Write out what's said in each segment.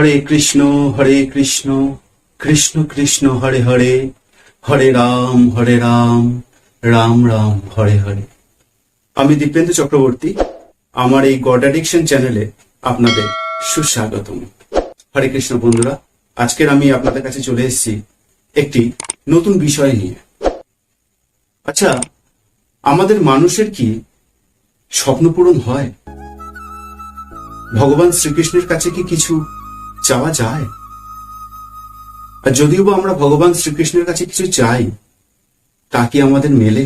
হরে কৃষ্ণ হরে কৃষ্ণ কৃষ্ণ কৃষ্ণ, হরে হরে হরে রাম হরে রাম রাম রাম, হরে হরে। আমি দীপেন্দু চক্রবর্তী, আমার এই গড অ্যাডিকশন চ্যানেলে আপনাদের সুস্বাগতম। হরে কৃষ্ণ বন্ধুরা, আজকের আমি আপনাদের কাছে চলে এসেছি একটি নতুন বিষয় নিয়ে। আচ্ছা আমাদের মানুষের কি স্বপ্ন পূরণ হয়? ভগবান শ্রীকৃষ্ণের কাছে কি কিছু চাওয়া যায়। আর যদিও বা আমরা ভগবান শ্রীকৃষ্ণের কাছে কিছু চাই, তা কি আমাদের মেলে?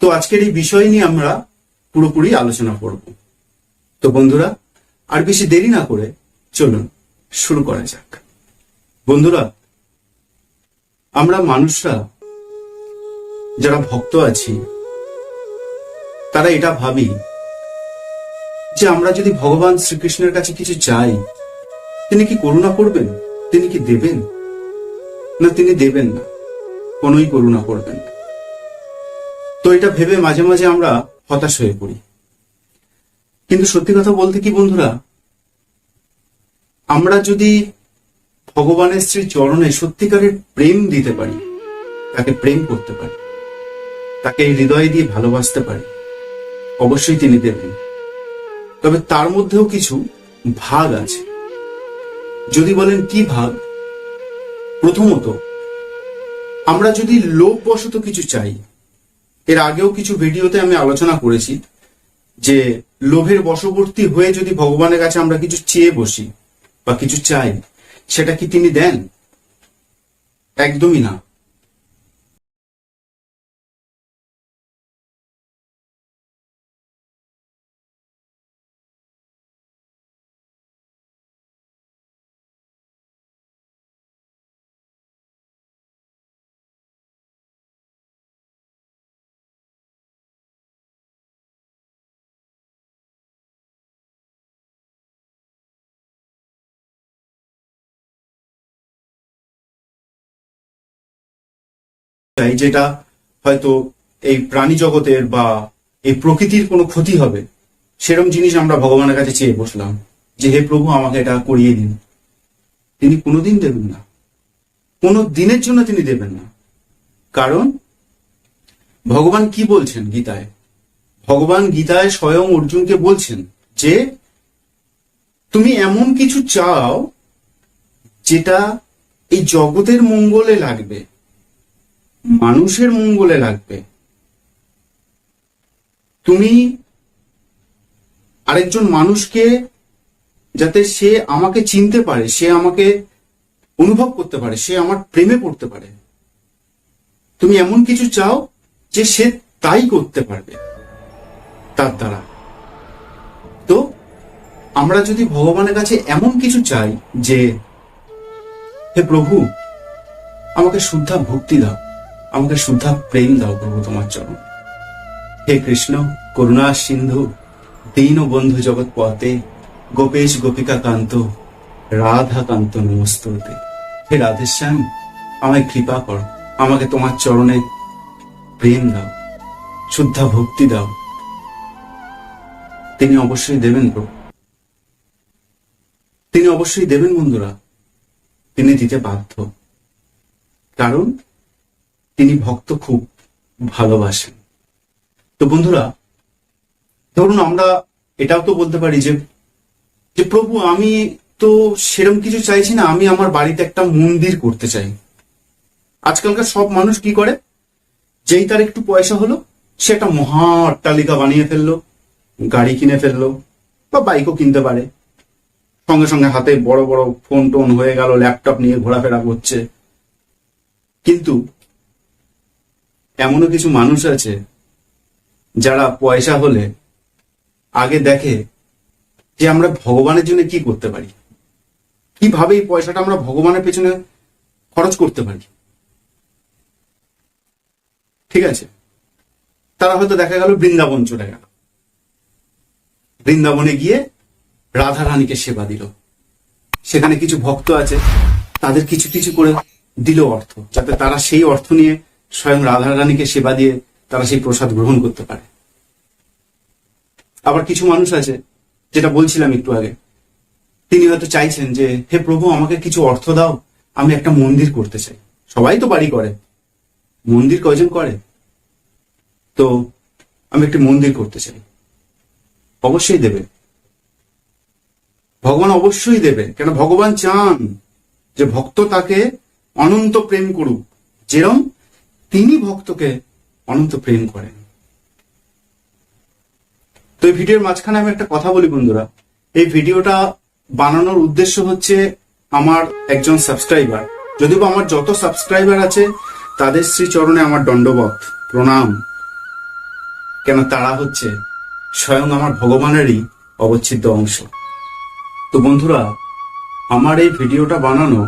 তো আজকের এই বিষয় নিয়ে আমরা পুরোপুরি আলোচনা করব। তো বন্ধুরা, আর বেশি দেরি না করে চলুন, শুরু করা যাক। বন্ধুরা, আমরা মানুষরা, যারা ভক্ত আছি, তারা এটা ভাবি যে আমরা যদি ভগবান শ্রীকৃষ্ণের কাছে কিছু চাই তিনি কি করুণা করবেন? তিনি কি দেবেন? না, তিনি দেবেন না। কোনোই করুণা করবেন না। তো এটা ভেবে মাঝে মাঝে আমরা হতাশ হয়ে পড়ি। কিন্তু সত্যি কথা বলতে কি বন্ধুরা? আমরা যদি ভগবানের শ্রী চরণে সত্যিকারের প্রেম দিতে পারি, তাকে প্রেম করতে পারি, তাকে হৃদয় দিয়ে ভালোবাসতে পারি, অবশ্যই তিনি দেবেন। তবে তার মধ্যেও কিছু ভাগ আছে। যদি বলেন কি ভাগ? প্রথমত, আমরা যদি লোভবশত কিছু চাই, এর আগেও কিছু ভিডিওতে আমি আলোচনা করেছি যে লোভের বশবর্তী হয়ে যদি ভগবানের কাছে আমরা কিছু চেয়ে বসি বা কিছু চাই, সেটা কি তিনি দেন? একদমই না। চাই যেটা হয়তো এই প্রাণী জগতের বা এই প্রকৃতির কোনো ক্ষতি হবে সেরকম জিনিস আমরা ভগবানের কাছে চেয়ে বসলাম যে, হে প্রভু, আমাকে এটা করিয়ে দিন। তিনি কোনোদিন দেবেন না। কোনো দিনের জন্য তিনি দেবেন না। কারণ ভগবান কি বলছেন গীতায়? ভগবান গীতায় স্বয়ং অর্জুনকে বলছেন যে, তুমি এমন কিছু চাও যেটা এই জগতের মঙ্গলে লাগবে। মানুষের মঙ্গলে লাগবে। তুমি আরেকজন মানুষকে যাতে সে আমাকে চিনতে পারে, সে আমাকে অনুভব করতে পারে, সে আমার প্রেমে পড়তে পারে। তুমি এমন কিছু চাও যে সে তাই করতে পারবে তার দ্বারা। তো আমরা যদি ভগবানের কাছে এমন কিছু চাই যে, হে প্রভু, আমাকে শুদ্ধা ভক্তি দাও। আমাকে শুদ্ধা প্রেম দাও প্রভু তোমার চরণ। হে কৃষ্ণ, করুণা, সিন্ধু, দীন বন্ধু জগৎ পথে, গোপেশ, গোপিকা কান্ত, রাধা কান্ত নমস্ততে। হে রাধেশ্যাম, আমায় কৃপা করো, আমাকে তোমার চরণে প্রেম দাও, শুদ্ধা ভক্তি দাও। তিনি অবশ্যই দেবেন প্রভু। তিনি অবশ্যই দেবেন বন্ধুরা। তিনি দিতে বাধ্য। কারণ তিনি ভক্ত খুব ভালোবাসেন। তো বন্ধুরা, ধরুন আমরা এটাও তো বলতে পারি যে যে প্রভু, আমি তো সেরম কিছু চাইছি না, আমি আমার বাড়িতে একটা মন্দির করতে চাই। আজকালকার সব মানুষ কি করে? যেই তার একটু পয়সা হলো, সে একটা মহা অট্টালিকা বানিয়ে ফেলল, গাড়ি কিনে ফেলল, বা বাইকও কিনতে পারে। সঙ্গে সঙ্গে হাতে বড় বড় ফোন টোন হয়ে গেল, ল্যাপটপ নিয়ে ঘোরাফেরা করছে। কিন্তু এমনও কিছু মানুষ আছে যারা পয়সা হলে আগে দেখে যে আমরা ভগবানের জন্য কি করতে পারি। কীভাবে এই পয়সাটা আমরা ভগবানের পেছনে খরচ করতে পারি। ঠিক আছে? তারা হয়তো দেখা গেল বৃন্দাবন চলে গেল। বৃন্দাবনে গিয়ে রাধা রানীকে সেবা দিল। সেখানে কিছু ভক্ত আছে, তাদের কিছু কিছু করে দিল অর্থ, যাতে তারা সেই অর্থ নিয়ে স্বয়ং রাধা রানীকে সেবা দিয়ে তারা সেই প্রসাদ গ্রহণ করতে পারে। আবার কিছু মানুষ আছে, যেটা বলছিলাম একটু আগে। তিনি হয়তো চাইছেন যে, হে প্রভু, আমাকে কিছু অর্থ দাও, আমি একটা মন্দির করতে চাই। সবাই তো বাড়ি করে। মন্দির কয়জন করে? তো আমি একটি মন্দির করতে চাই। অবশ্যই দেবে। ভগবান অবশ্যই দেবে, কেন? ভগবান চান যে ভক্ত তাকে অনন্ত প্রেম করুক। যেরম তিনি ভক্তকে অনন্ত প্রেম করেন। তো এই ভিডিওর মাঝখানে আমি একটা কথা বলি বন্ধুরা। এই ভিডিওটা বানানোর উদ্দেশ্য হচ্ছে আমার একজন সাবস্ক্রাইবার যদিও আমার যত সাবস্ক্রাইবার আছে, তাদের শ্রীচরণে আমার দণ্ডবত প্রণাম। কেন তারা হচ্ছে স্বয়ং আমার ভগবানেরই অবচ্ছেদ্য অংশ। তো বন্ধুরা, আমার এই ভিডিওটা বানানো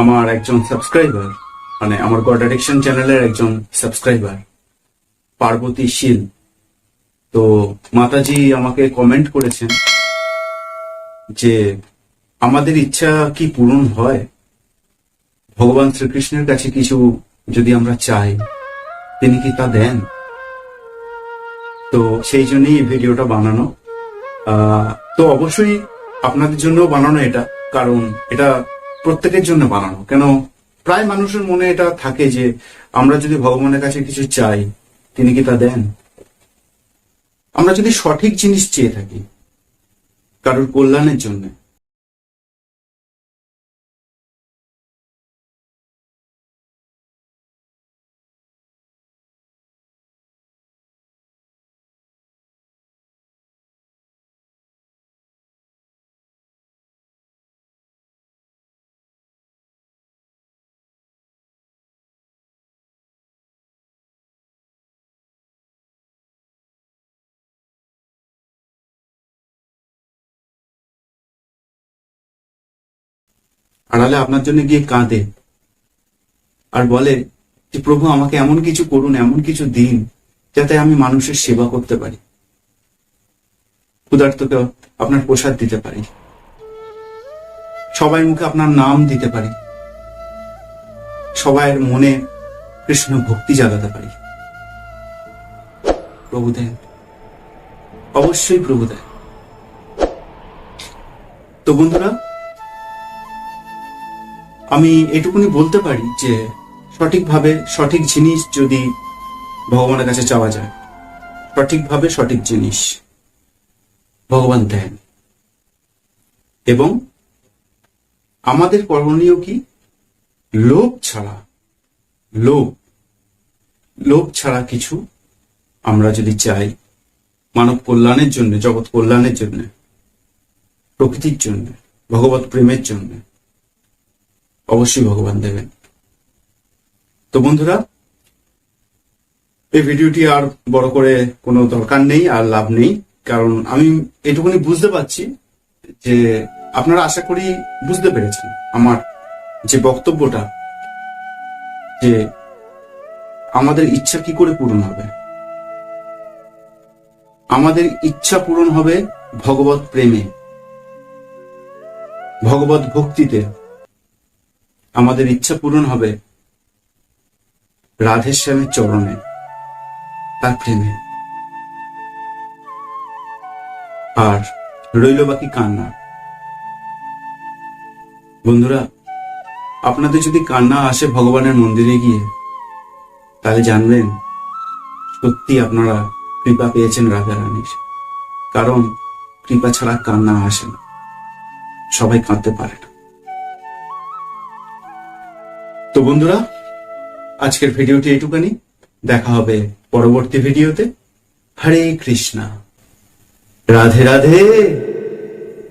আমার একজন সাবস্ক্রাইবার মানে আমার গড অ্যাডিকশন চ্যানেলের একজন সাবস্ক্রাইবার পার্বতী শীল। তো মাতাজি আমাকে কমেন্ট করেছেন যে, আমাদের ইচ্ছা কি পূরণ হয়? ভগবান শ্রীকৃষ্ণের কাছে কিছু যদি আমরা চাই, তিনি কি তা দেন? তো সেই জন্যই এই ভিডিওটা বানানো। তো অবশ্যই আপনাদের জন্য বানানো এটা, কারণ এটা প্রত্যেকের জন্য বানানো। কেন প্রায় মানুষের মনে এটা থাকে যে, আমরা যদি ভগবানের কাছে কিছু চাই, তিনি কি তা দেন? আমরা যদি সঠিক জিনিস চেয়ে থাকি, কারোর কল্যাণের জন্য আড়ালে আপনার জন্য গিয়ে কাঁদে। আর বলে যে, প্রভু, আমাকে এমন কিছু করুন, এমন কিছু দিন, যাতে আমি মানুষের সেবা করতে পারি। ক্ষুধার্তকে আপনার প্রসাদ দিতে পারি। সবাই মুখে আপনার নাম দিতে পারি। সবাইয়ের মনে কৃষ্ণ ভক্তি জাগাতে পারি। প্রভু দেন অবশ্যই প্রভু দেন তো বন্ধুরা আমি এটুকুনি বলতে পারি যে সঠিকভাবে সঠিক জিনিস যদি ভগবানের কাছে চাওয়া যায়, সঠিকভাবে সঠিক জিনিস ভগবান দেন। এবং আমাদের করণীয় কি? লোভ ছাড়া, লোভ লোভ ছাড়া কিছু আমরা যদি চাই মানব কল্যাণের জন্য, জগৎ কল্যাণের জন্য, প্রকৃতির জন্য ভগবত প্রেমের জন্য অবশ্যই ভগবান দেবেন। তো বন্ধুরা, এই ভিডিওটি আর বড় করে কোনো দরকার নেই, আর লাভ নেই। কারণ আমি এটুকুনি বুঝতে পারছি যে আপনারা আশা করি বুঝতে পেরেছেন আমার যে বক্তব্যটা, যে আমাদের ইচ্ছা কি করে পূরণ হবে। আমাদের ইচ্ছা পূরণ হবে ভগবত প্রেমে, ভগবত ভক্তিতে। আমাদের ইচ্ছা পূরণ হবে রাধেশ্যামের চরণে, তার প্রেমে। আর রইল বাকি কান্না। বন্ধুরা, আপনাদের যদি কান্না আসে ভগবানের মন্দিরে গিয়ে, তাহলে জানবেন সত্যি আপনারা কৃপা পেয়েছেন রাধা রানীর। কারণ কৃপা ছাড়া কান্না আসে না। সবাই কাঁদতে পারে না। তো বন্ধুরা আজকের ভিডিওটি এটুকানি দেখা হবে পরবর্তী ভিডিওতে। হরে কৃষ্ণা। রাধে রাধে।